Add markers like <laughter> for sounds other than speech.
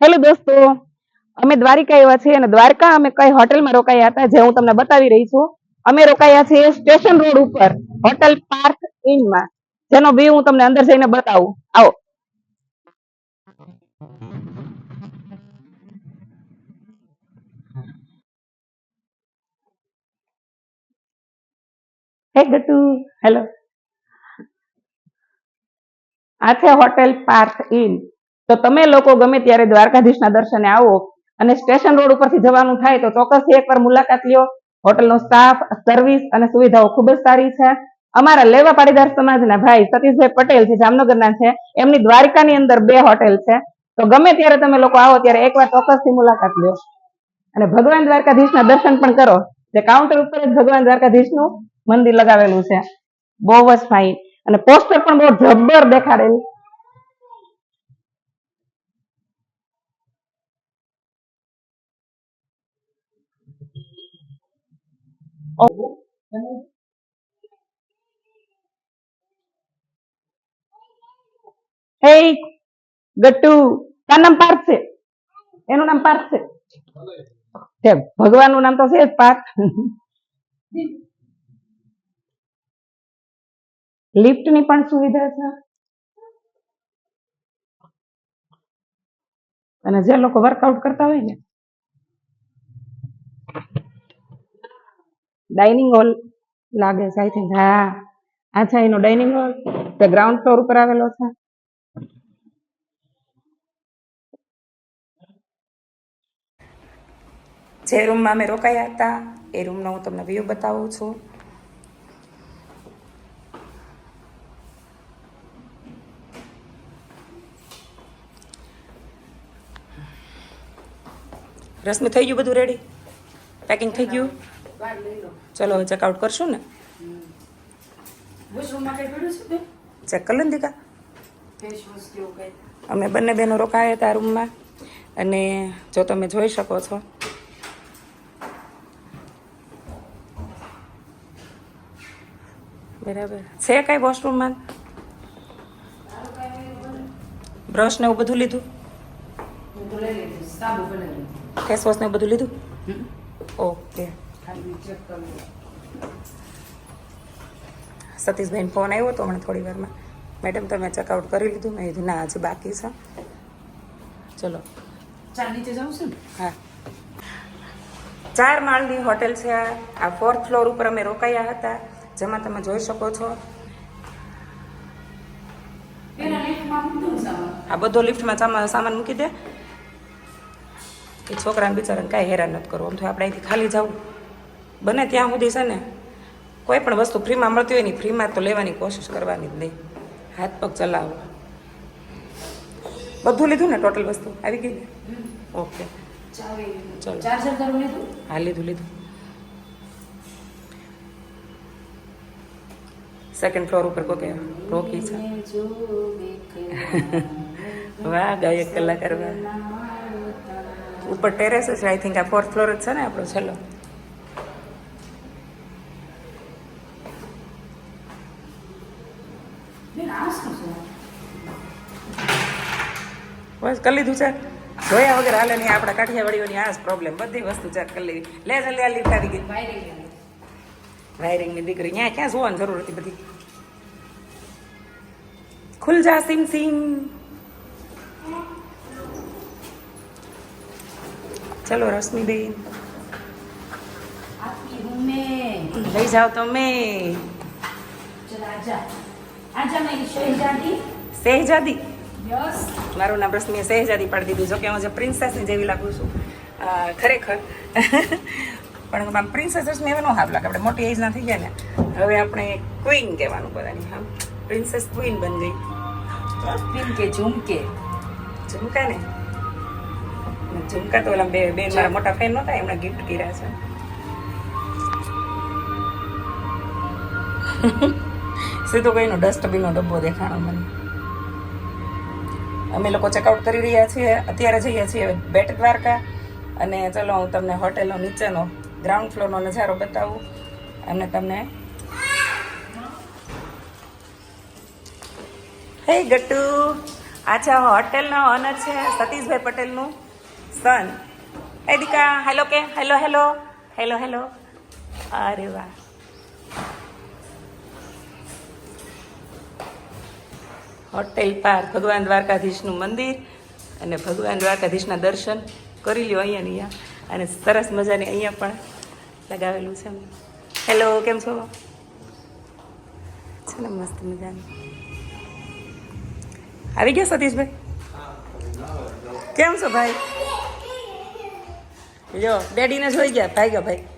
Hello દોસ્તો, અમે દ્વારિકા આવ્યા છીએ અને દ્વારકા અમે કઈ હોટેલમાં રોકાયા હતા જે હું તમને બતાવી રહી છું. અમે રોકાયા છીએ સ્ટેશન રોડ ઉપર, હોટેલ પાર્ક ઇનમાં. જેનો વ્યૂ હું તમને અંદર જઈને બતાવું. આવો. હે હેલો. આ છે હોટેલ પાર્ક ઇન. તો તમે લોકો ગમે ત્યારે દ્વારકાધીશના દર્શને આવો અને સ્ટેશન રોડ ઉપરથી જવાનું થાય તો ચોક્કસથી એકવાર મુલાકાત લ્યો. હોટલનો સ્ટાફ સર્વિસ અને સુવિધાઓ ખૂબ જ સારી છે. અમારા લેવા પાટીદાર સમાજના ભાઈ સતીશભાઈ પટેલ જે જામનગરના છે, એમની દ્વારકાની અંદર બે હોટેલ છે. તો ગમે ત્યારે તમે લોકો આવો ત્યારે એકવાર ચોક્કસથી મુલાકાત લ્યો. અને ભગવાન દ્વારકાધીશના દર્શન પણ કરો. જે કાઉન્ટર ઉપર જ ભગવાન દ્વારકાધીશનું મંદિર લગાવેલું છે. બહુ જ ફાઇન અને પોસ્ટર પણ બહુ જબ્બર દેખાડેલું. હે ગટ્ટુ, તાર છે. એનું નામ પાર્થ છે. છે ભગવાનનું નામ તો છે જ લિફ્ટની પણ સુવિધા છે. અને જે લોકો વર્કઆઉટ કરતા હોય ને ડાઇનિંગ હોલ લાગે છે આઈ થિંક હા. આ એનો ડાઇનિંગ હોલ તે ગ્રાઉન્ડ ફ્લોર ઉપર આવેલો છે. જે રૂમમાં અમે રોકાયા હતા, એ રૂમનો હું તમને વ્યૂ બતાવું છું. રસમી થઈ ગયું બધું રેડી પેકિંગ થઈ ગયું? ચલો હવે ચેકઆઉટ કરશું ને? ચેક કરી લે દીકા. અમે બંને બહેનો રોકાયા હતા રૂમમાં. અને જો તમે જોઈ શકો છો. બરાબર. છે કઈ વોશરૂમમાં? બ્રશ ને એવું બધું લીધું? ફેસ વોશ ને એવું બધું લીધું? ઓકે. સતીશભાઈને ફોન આવ્યો હતો હમણાં થોડી વારમાં. મેડમ તમે ચેકઆઉટ કરી લીધું. મેં કીધું ના હજી બાકી છે. ચલો. ચાર નીચે જાઉં છું હા. ચાર માળની હોટેલ છે આ. આ ફોર્થ ફ્લોર ઉપર અમે રોકાયા હતા. જેમાં તમે જોઈ શકો છો. આ બધો લિફ્ટમાં સામાન સામાન મૂકી દે. એ છોકરાને બિચારાને કાંઈ હેરાન નથી કરવું. આમ તો આપણે અહીંથી ખાલી જવું બને ત્યાં સુધી છે ને કોઈ પણ વસ્તુ ફ્રીમાં મળતી હોય ને ફ્રીમાં તો લેવાની કોશિશ કરવાની જ નહીં. હાથ પગ ચલાવો. બધું લીધું ને ટોટલ વસ્તુ? આવી ગઈ ને? ઓકે ચલો. હા લીધું લીધું. સેકન્ડ ફ્લોર ઉપર કોકે રોકી છે. વાહ ગાયક કલાકાર વાહ ઉપર ટેરેસ છે આઈ થિંક આ ફોર્થ ફ્લોર જ છે ને આપણો છેલ્લો બેન આ શું છે બસ કરી લીધું છે. જોયા વગર હાલે નહીં આપણા કાઠિયાવાડીઓની આ જ પ્રોબ્લેમ બધી વસ્તુ ચેક કરી લેવી લે જલ્દી આ લીધા આવી વાયરિંગની દીકરી. ત્યાં ક્યાં જોવાની જરૂર હતી બધી? ખુલ જા સિમ સિમ ચલો રશ્મિબેન. લઈ જાઓ તમે. ચલા મેં શહેજાદી? મારું નામ રશ્મિએ શહેજાદી પાડી દીધું. જો કે હું જે પ્રિન્સેસની જેવી લાગુ છું. ખરેખર. <laughs> પણ આમ પ્રિન્સેસ રશ્મિ હવે નો હાફ લાગે. આપણે મોટી એજના થઈ ગયા ને હવે આપણે ક્વીન કહેવાનું બધાની હા. પ્રિન્સેસ ક્વીન બની ગઈ. ક્વીન કે ઝુમકે? ઝુમકા ને? ઝુમકા તો ઓલા બે બે મારા મોટા ફેન નહોતા એમણે ગિફ્ટ કર્યા છે. <laughs> સીધો ગઈનો ડસ્ટબિનનો ડબ્બો દેખાણો મને. અમે લોકો ચેકઆઉટ કરી રહ્યા છીએ, અત્યારે જઈએ છીએ બેટ દ્વારકા અને ચલો હું તમને હોટેલનો નીચેનો ગ્રાઉન્ડ ફ્લોરનો નજારો બતાવું અને તમને હે ગટ્ટુ. આછા હોટેલનો ઓનર છે, સતીશભાઈ પટેલનું સન એ દીકા. હેલો કે? હેલો હેલો હેલો હેલો અરે વાહ. હોટેલ પાર્ક ભગવાન દ્વારકાધીશનું મંદિર અને ભગવાન દ્વારકાધીશના દર્શન કરી લ્યો અહીંયા અહીંયા. અને સરસ મજાની અહીંયા પણ લગાવેલું છે હેલો કેમ છો? છે ને મસ્ત મજાની. આવી ગયા સતીશભાઈ? કેમ છો ભાઈ? જો ડેડીને જોઈ ગયા, ભાઈ ગયા ભાઈ.